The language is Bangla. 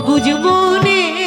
অবুজ মনে